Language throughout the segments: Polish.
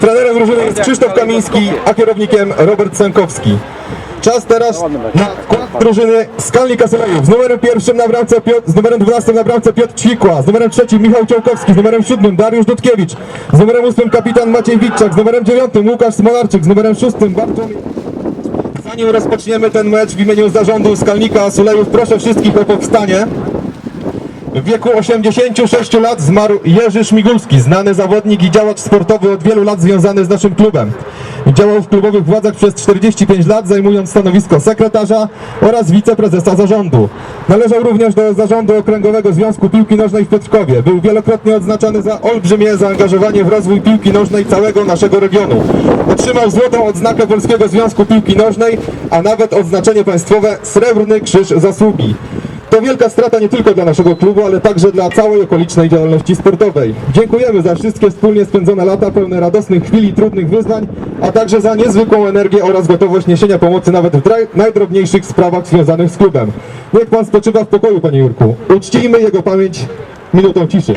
Trenerem drużyny jest Krzysztof Kamiński, a kierownikiem Robert Sękowski. Czas teraz na skład drużyny Skalni Kaselejów. Z numerem pierwszym na bramce Piotr, z numerem 12 na bramce Piotr Ćwikła, z numerem trzecim Michał Ciołkowski, z numerem siódmym Dariusz Dudkiewicz, z numerem ósmym kapitan Maciej Witczak, z numerem dziewiątym Łukasz Smolarczyk, z numerem szóstym Bartłomiej Zanim rozpoczniemy ten mecz w imieniu zarządu Skalnika Sulejów, proszę wszystkich o powstanie. W wieku 86 lat zmarł Jerzy Szmigulski, znany zawodnik i działacz sportowy od wielu lat związany z naszym klubem. Działał w klubowych władzach przez 45 lat, zajmując stanowisko sekretarza oraz wiceprezesa zarządu. Należał również do zarządu Okręgowego Związku Piłki Nożnej w Piotrkowie. Był wielokrotnie odznaczany za olbrzymie zaangażowanie w rozwój piłki nożnej całego naszego regionu. Otrzymał złotą odznakę Polskiego Związku Piłki Nożnej, a nawet odznaczenie państwowe Srebrny Krzyż Zasługi. To wielka strata nie tylko dla naszego klubu, ale także dla całej okolicznej działalności sportowej. Dziękujemy za wszystkie wspólnie spędzone lata pełne radosnych chwil i trudnych wyzwań, a także za niezwykłą energię oraz gotowość niesienia pomocy nawet w najdrobniejszych sprawach związanych z klubem. Niech Pan spoczywa w pokoju, Panie Jurku. Uczcijmy jego pamięć minutą ciszy.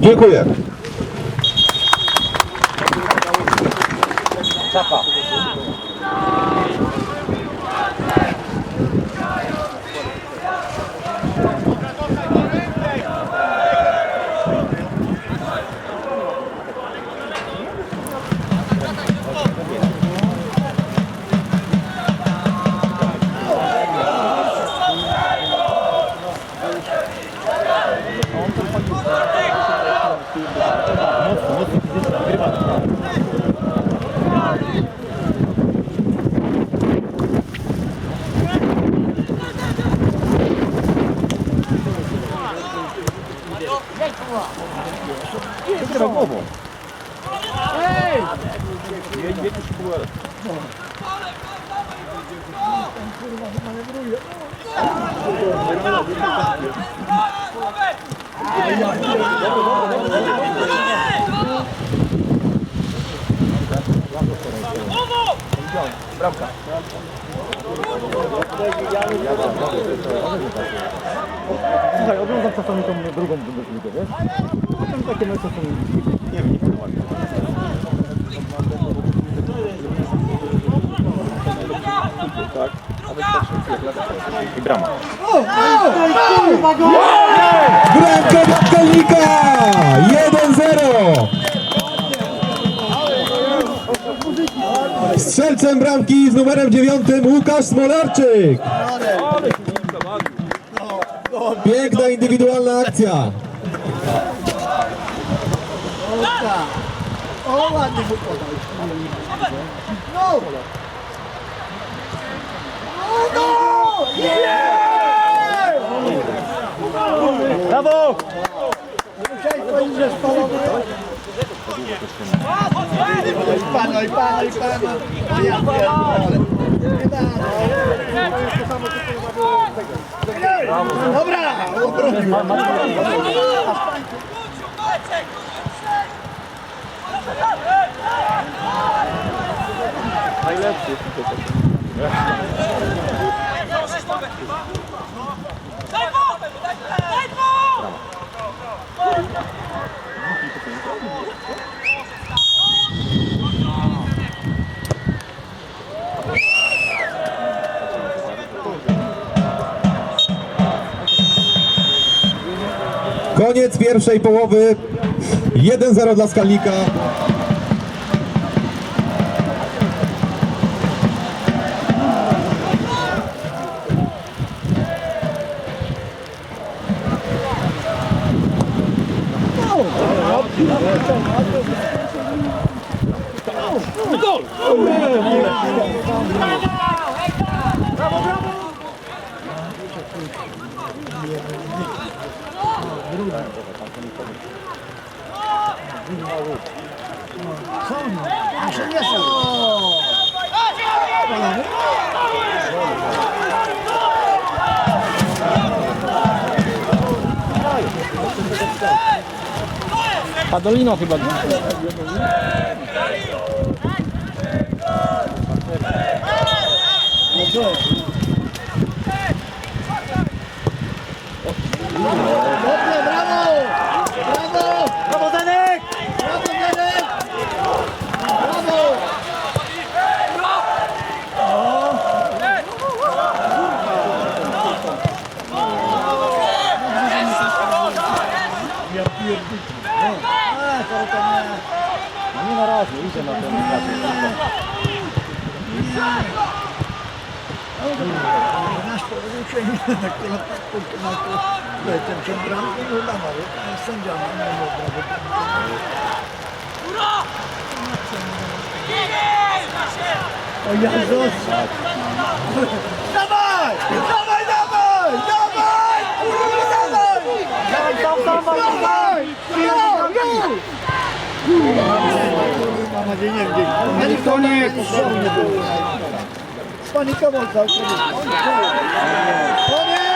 Dziękuję. Tchau, tchau. Słuchaj, oglądam czasami tą drugą Bundesligę, wiesz? Potem takie mecze są... Nie wiem, nie się. Tak, wystarczy I brama. Bramka dla Skalnika! 1-0! Strzelcem bramki z numerem 9 Łukasz Smolarczyk. Piękna indywidualna akcja. O, ładnie mu podał. No! No! Brawo! Musiałeś powiedzieć, że spalowy. Oj pana, oj pana, oj pana. O ja pierdolę. Nie da. Dobra! obronił. Najlepszy. Koniec pierwszej połowy. 1-0 dla Skalnika. Muszę nie są. Padolino chyba. Dobrze, brawo! Brawo! Brawo, Zenek! Brawo, Zenek! Brawo! A, to to nie. No nie na razie, idzie na ten Nasz powyżej na kolor, na kolor, ten się bramki nie udawał, a sędzia nie miał brawo. O Jezus! Dawaj! Dawaj, dawaj! Dawaj! Dawaj! Tam, Dawaj! Jo, jo! Mam nadzieję, nie wiem, Ani koniec! nie było. Całkowicie. Koniec!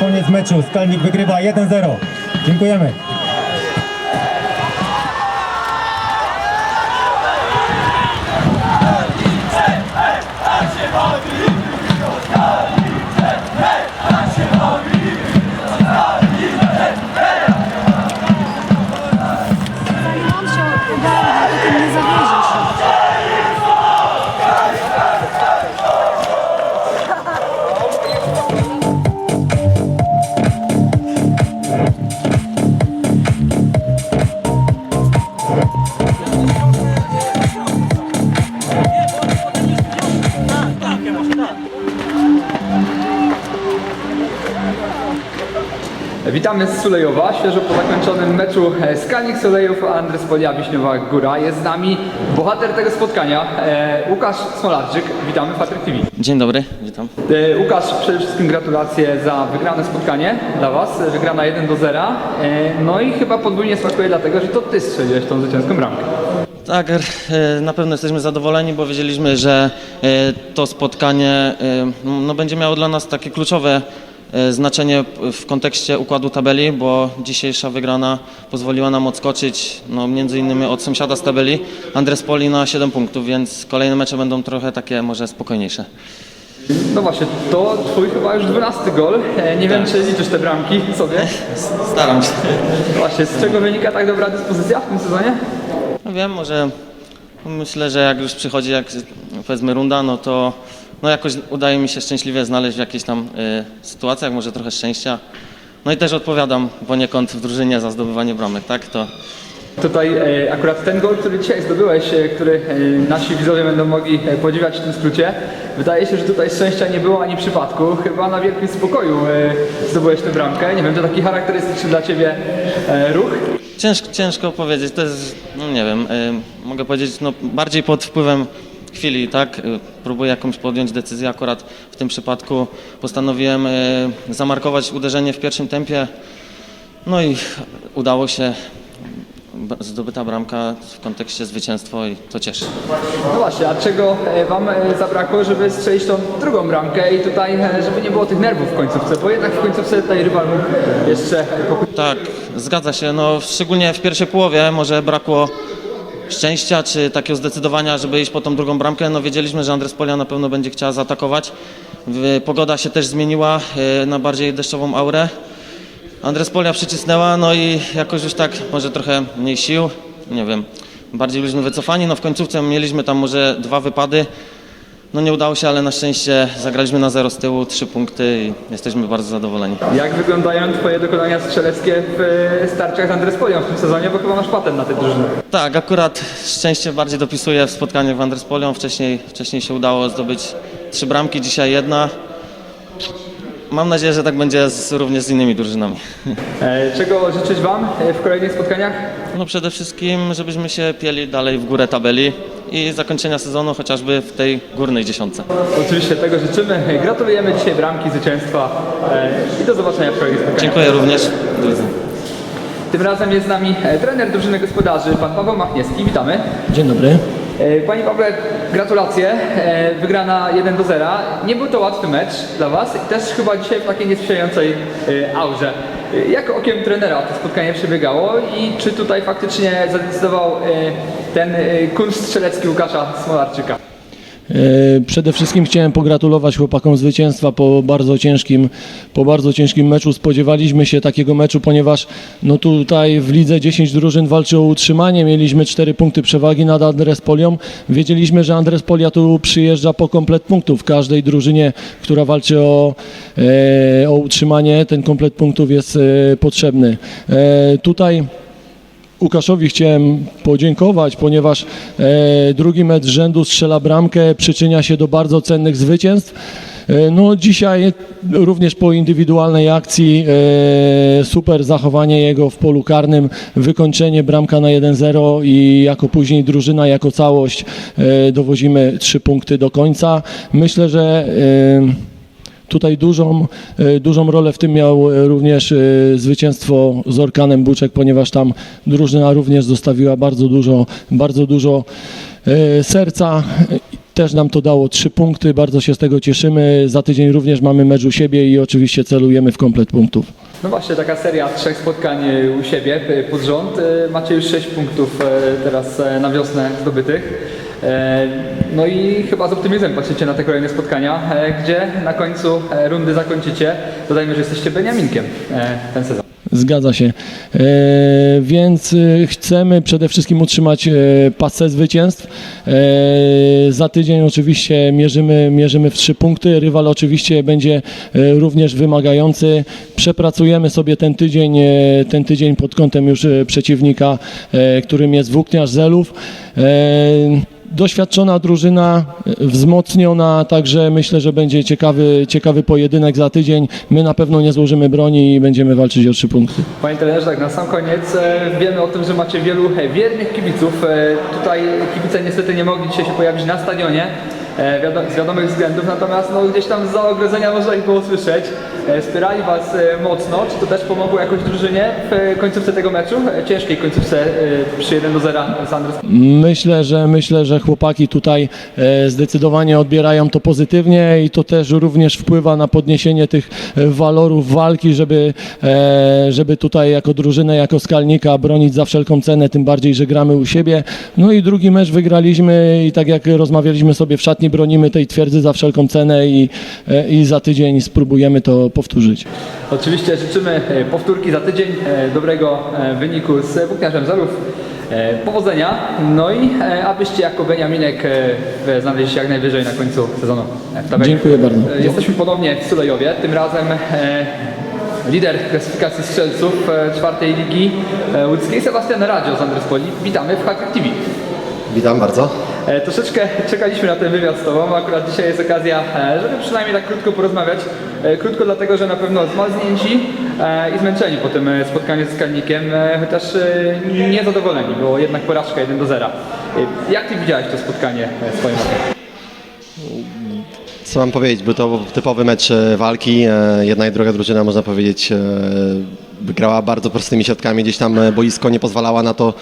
Koniec meczu. Skalnik wygrywa 1-0. Dziękujemy. Witamy z Sulejowa, świeżo po zakończonym meczu e, Skalnik Sulejów, Andres Polia, Wiśniowa Góra. Jest z nami bohater tego spotkania, e, Łukasz Smolarczyk. Witamy w Patryk TV. Dzień dobry, witam. E, Łukasz, przede wszystkim gratulacje za wygrane spotkanie dla Was, e, wygrana 1 do 0. E, no i chyba podwójnie smakuje dlatego, że to Ty strzeliłeś tą zwycięską bramkę. Tak, e, na pewno jesteśmy zadowoleni, bo wiedzieliśmy, że e, to spotkanie e, no, będzie miało dla nas takie kluczowe e, znaczenie w kontekście układu tabeli, bo dzisiejsza wygrana pozwoliła nam odskoczyć no, między innymi od sąsiada z tabeli, Andres Poli na 7 punktów, więc kolejne mecze będą trochę takie może spokojniejsze. No właśnie, to Twój chyba już 12 gol. E, nie wiem, czy liczysz te bramki sobie. Staram się. Właśnie, z czego wynika tak dobra dyspozycja w tym sezonie? No wiem, może myślę, że jak już przychodzi jak powiedzmy runda, no to no jakoś udaje mi się szczęśliwie znaleźć w jakichś tam y, sytuacjach, może trochę szczęścia. No i też odpowiadam poniekąd w drużynie za zdobywanie bramek, tak? To Tutaj e, akurat ten gol, który dzisiaj zdobyłeś, e, który e, nasi widzowie będą mogli e, podziwiać w tym skrócie, wydaje się, że tutaj szczęścia nie było ani przypadku. Chyba na wielkim spokoju e, zdobyłeś tę bramkę. Nie wiem, to taki charakterystyczny dla Ciebie e, ruch. ciężko, ciężko powiedzieć, to jest, no nie wiem, y, mogę powiedzieć, no bardziej pod wpływem chwili, tak? Y, Próbuję jakąś podjąć decyzję, akurat w tym przypadku postanowiłem y, zamarkować uderzenie w pierwszym tempie, no i udało się. Zdobyta bramka w kontekście zwycięstwo i to cieszy. No właśnie, a czego e, Wam e, zabrakło, żeby strzelić tą drugą bramkę i tutaj, e, żeby nie było tych nerwów w końcówce, bo jednak w końcówce tutaj rywal mógł jeszcze. Tak, zgadza się. No, szczególnie w pierwszej połowie może brakło szczęścia czy takiego zdecydowania, żeby iść po tą drugą bramkę. No, wiedzieliśmy, że Andres Polia na pewno będzie chciała zaatakować. Pogoda się też zmieniła e, na bardziej deszczową aurę. Andres Polia przycisnęła, no i jakoś już tak może trochę mniej sił, nie wiem, bardziej byliśmy wycofani. No w końcówce mieliśmy tam może dwa wypady. No nie udało się, ale na szczęście zagraliśmy na zero z tyłu, trzy punkty i jesteśmy bardzo zadowoleni. Jak wyglądają Twoje dokonania strzeleckie w e, starciach z Andres Polią w tym sezonie, bo chyba masz patent na tę drużynę. Tak, akurat szczęście bardziej dopisuje w spotkaniu w Andrespolią. Wcześniej, wcześniej się udało zdobyć trzy bramki, dzisiaj jedna. Mam nadzieję, że tak będzie z, również z innymi drużynami. E, Czego życzyć Wam e, w kolejnych spotkaniach? No przede wszystkim, żebyśmy się pieli dalej w górę tabeli i zakończenia sezonu chociażby w tej górnej dziesiątce. Oczywiście tego życzymy. Gratulujemy dzisiaj bramki, zwycięstwa e, i do zobaczenia w kolejnych spotkaniach. Dziękuję również. Do widzenia. Tym razem jest z nami e, trener drużyny gospodarzy, pan Paweł Machniewski. Witamy. Dzień dobry. E, Panie Pawle, gratulacje. E, Wygrana 1 do 0. Nie był to łatwy mecz dla Was i też chyba dzisiaj w takiej niesprzyjającej e, aurze. Jak okiem trenera to spotkanie przebiegało i czy tutaj faktycznie zadecydował ten kunszt strzelecki Łukasza Smolarczyka? E, Przede wszystkim chciałem pogratulować chłopakom zwycięstwa po bardzo ciężkim, po bardzo ciężkim meczu. Spodziewaliśmy się takiego meczu, ponieważ no tutaj w lidze 10 drużyn walczy o utrzymanie. Mieliśmy 4 punkty przewagi nad Andres Polią. Wiedzieliśmy, że Andres Polia tu przyjeżdża po komplet punktów. W każdej drużynie, która walczy o, e, o utrzymanie, ten komplet punktów jest e, potrzebny. Tutaj Łukaszowi chciałem podziękować, ponieważ e, drugi mecz rzędu strzela bramkę, przyczynia się do bardzo cennych zwycięstw. E, no dzisiaj również po indywidualnej akcji e, super zachowanie jego w polu karnym, wykończenie bramka na 1-0 i jako później drużyna jako całość e, dowozimy trzy punkty do końca. Myślę, że e, Tutaj dużą, e, dużą rolę w tym miał e, również e, zwycięstwo z Orkanem Buczek, ponieważ tam drużyna również zostawiła bardzo dużo, bardzo dużo serca. Też nam to dało trzy punkty, bardzo się z tego cieszymy. Za tydzień również mamy mecz u siebie i oczywiście celujemy w komplet punktów. No właśnie, taka seria trzech spotkań u siebie pod rząd. Macie już 6 punktów teraz na wiosnę zdobytych. E, No i chyba z optymizmem patrzycie na te kolejne spotkania, e, gdzie na końcu e, rundy zakończycie. Dodajmy, że jesteście Beniaminkiem ten sezon. Zgadza się. E, więc chcemy przede wszystkim utrzymać e, pasę zwycięstw. E, za tydzień oczywiście mierzymy, mierzymy w trzy punkty. Rywal oczywiście będzie e, również wymagający. Przepracujemy sobie ten tydzień, e, ten tydzień pod kątem już przeciwnika, e, którym jest Włókniarz Zelów. E, Doświadczona drużyna, e, wzmocniona, także myślę, że będzie ciekawy, ciekawy pojedynek za tydzień. My na pewno nie złożymy broni i będziemy walczyć o trzy punkty. Panie trenerze, tak na sam koniec e, wiemy o tym, że macie wielu e, wiernych kibiców. Tutaj kibice niestety nie mogli dzisiaj się pojawić na stadionie z wiadomych względów, natomiast no, gdzieś tam z ogrodzenia można ich było słyszeć. E, Wspierali Was e, mocno. Czy to też pomogło jakoś drużynie w e, końcówce tego meczu? Ciężkiej końcówce przy 1 do 0 z Andres Myślę, że myślę, że chłopaki tutaj zdecydowanie odbierają to pozytywnie i to też również wpływa na podniesienie tych walorów walki, żeby, żeby tutaj jako drużynę, jako skalnika bronić za wszelką cenę, tym bardziej, że gramy u siebie. No i drugi mecz wygraliśmy i tak jak rozmawialiśmy sobie w szatni, bronimy tej twierdzy za wszelką cenę i, i za tydzień spróbujemy to powtórzyć. Oczywiście życzymy e, powtórki za tydzień, e, dobrego e, wyniku z Włókniarzem Zarów. E, Powodzenia, no i abyście jako Beniaminek znaleźli się jak najwyżej na końcu sezonu. Dziękuję bardzo. Jesteśmy ponownie w Sulejowie, tym razem lider klasyfikacji strzelców czwartej ligi łódzkiej, Sebastian Radzio z Andrespoli. Witamy w Hack TV. Witam bardzo. E, Troszeczkę czekaliśmy na ten wywiad z Tobą, akurat dzisiaj jest okazja, e, żeby przynajmniej tak krótko porozmawiać. E, Krótko dlatego, że na pewno zmarznięci e, i zmęczeni po tym spotkaniu z Skalnikiem, chociaż niezadowoleni, było jednak porażka 1 do 0. E, Jak Ty widziałeś to spotkanie swoim okiem? Co mam powiedzieć? Był to typowy mecz walki. Jedna i druga drużyna, można powiedzieć, grała bardzo prostymi środkami. Gdzieś tam boisko nie pozwalała na to,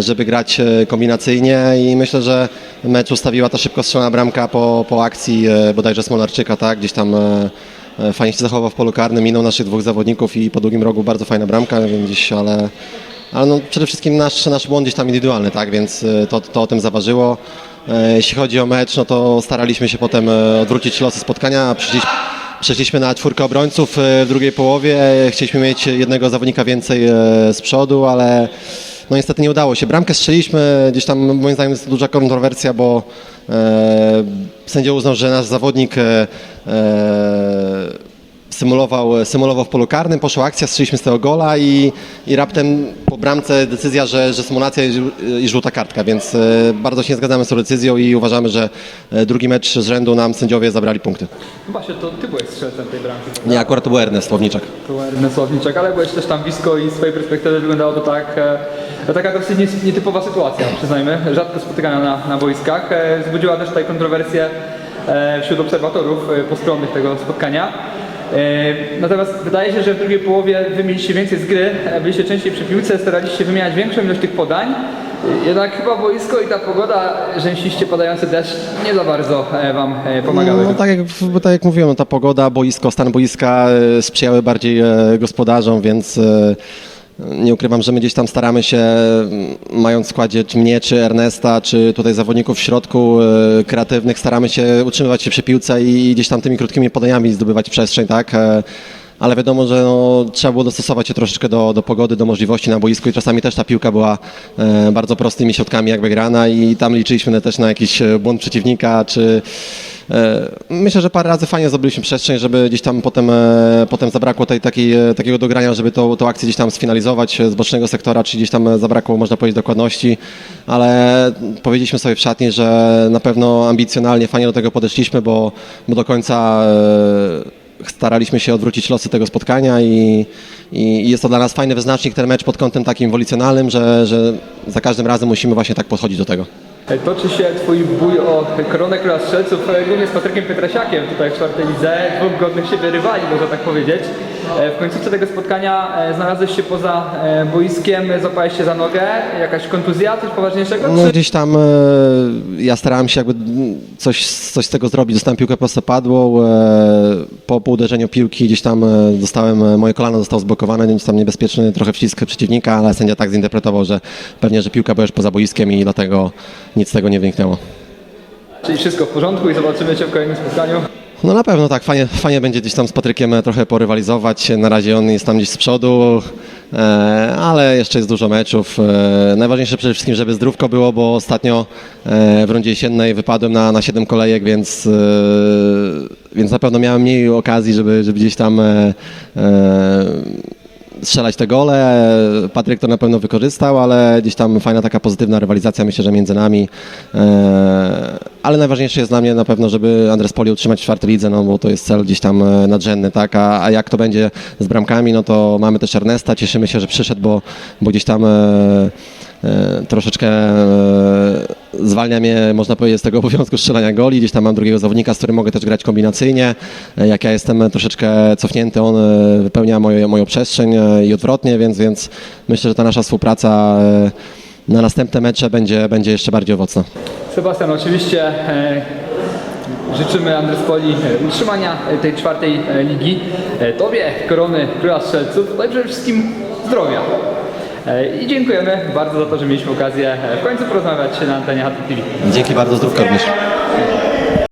żeby grać e, kombinacyjnie i myślę, że mecz ustawiła ta szybko strzelona bramka po, po akcji e, bodajże Smolarczyka, tak? Gdzieś tam e, e, fajnie się zachował w polu karnym, minął naszych dwóch zawodników i po długim rogu bardzo fajna bramka, więc gdzieś, ale ale no, przede wszystkim nasz, nasz błąd gdzieś tam indywidualny, tak, więc e, to, to o tym zaważyło. E, Jeśli chodzi o mecz, no to staraliśmy się potem e, odwrócić losy spotkania. Przyszliśmy, przeszliśmy na czwórkę obrońców e, w drugiej połowie. Chcieliśmy mieć jednego zawodnika więcej e, z przodu, ale no niestety nie udało się. Bramkę strzeliśmy, gdzieś tam moim zdaniem jest to duża kontrowersja, bo e, sędzia uznał, że nasz zawodnik e, e, symulował, symulował w polu karnym, poszła akcja, strzeliśmy z tego gola i, i raptem po bramce decyzja, że, że symulacja i, żół- i żółta kartka, więc e, bardzo się nie zgadzamy z tą decyzją i uważamy, że e, drugi mecz z rzędu nam sędziowie zabrali punkty. Chyba się to Ty byłeś strzelcem tej bramki. prawda? Nie, akurat to był Ernest Słowniczak. To był Ernest Słowniczek, ale byłeś też tam blisko i z swojej perspektywy wyglądało to tak, to taka dosyć nietypowa sytuacja, przyznajmy, rzadko spotykana na, na boiskach. E, Wzbudziła też tutaj kontrowersję e, wśród obserwatorów e, postronnych tego spotkania. Natomiast wydaje się, że w drugiej połowie wy mieliście więcej z gry, byliście częściej przy piłce, staraliście wymieniać większą ilość tych podań. Jednak chyba boisko i ta pogoda, rzęsiście padający deszcz, nie za bardzo wam pomagały. No, tak, jak, tak jak mówiłem, no, ta pogoda, boisko, stan boiska sprzyjały bardziej gospodarzom, więc Nie ukrywam, że my gdzieś tam staramy się, mm, mając w składzie czy mnie, czy Ernesta, czy tutaj zawodników w środku e, kreatywnych, staramy się utrzymywać się przy piłce i gdzieś tam tymi krótkimi podaniami zdobywać przestrzeń, tak? Ale wiadomo, że no, trzeba było dostosować się troszeczkę do, do pogody, do możliwości na boisku i czasami też ta piłka była e, bardzo prostymi środkami jakby grana i tam liczyliśmy też na jakiś e, błąd przeciwnika, czy e, myślę, że parę razy fajnie zdobyliśmy przestrzeń, żeby gdzieś tam potem, e, potem zabrakło tej, takiej, e, takiego dogrania, żeby tą, tą akcję gdzieś tam sfinalizować e, z bocznego sektora, czy gdzieś tam zabrakło, można powiedzieć, dokładności, ale powiedzieliśmy sobie w szatni, że na pewno ambicjonalnie, fajnie do tego podeszliśmy, bo, bo do końca e, staraliśmy się odwrócić losy tego spotkania i, i jest to dla nas fajny wyznacznik ten mecz pod kątem takim wolicjonalnym, że, że za każdym razem musimy właśnie tak podchodzić do tego. Toczy się twój bój o koronę króla strzelców, głównie z Patrykiem Pietrasiakiem tutaj w czwartej lidze, dwóch godnych siebie rywali, można tak powiedzieć. E, W końcówce tego spotkania e, znalazłeś się poza e, boiskiem, złapałeś się za nogę, jakaś kontuzja, coś poważniejszego? No gdzieś tam e, ja starałem się jakby coś, coś z tego zrobić. Dostałem piłkę prostopadłą. E, po, po uderzeniu piłki gdzieś tam dostałem, moje kolano zostało zblokowane, gdzieś tam niebezpieczny trochę wcisk przeciwnika, ale sędzia tak zinterpretował, że pewnie, że piłka była już poza boiskiem i dlatego nic z tego nie wyniknęło. Czyli wszystko w porządku i zobaczymy Cię w kolejnym spotkaniu. No na pewno tak, fajnie, fajnie będzie gdzieś tam z Patrykiem e, trochę porywalizować. Na razie on jest tam gdzieś z przodu, e, ale jeszcze jest dużo meczów. E, najważniejsze przede wszystkim, żeby zdrówko było, bo ostatnio w rundzie jesiennej wypadłem na, na 7 kolejek, więc, więc na pewno miałem mniej okazji, żeby, żeby gdzieś tam strzelać te gole. Patryk to na pewno wykorzystał, ale gdzieś tam fajna taka pozytywna rywalizacja myślę, że między nami. E, Ale najważniejsze jest dla mnie na pewno, żeby Andres Poli utrzymać w czwartej lidze, no bo to jest cel gdzieś tam e, nadrzędny, tak? A, a jak to będzie z bramkami, no to mamy też Ernesta, cieszymy się, że przyszedł, bo, bo gdzieś tam e, troszeczkę e, zwalnia mnie, można powiedzieć, z tego obowiązku strzelania goli. Gdzieś tam mam drugiego zawodnika, z którym mogę też grać kombinacyjnie. E, Jak ja jestem troszeczkę cofnięty, on e, wypełnia moje, moją przestrzeń e, i odwrotnie, więc, więc myślę, że ta nasza współpraca e, na następne mecze będzie, będzie jeszcze bardziej owocna. Sebastian, oczywiście e, życzymy Andres Poli e, utrzymania e, tej czwartej e, ligi. E, tobie korony króla strzelców, no i przede wszystkim zdrowia. E, I dziękujemy bardzo za to, że mieliśmy okazję e, w końcu porozmawiać na antenie HT TV. Dzięki bardzo, zdrówka również.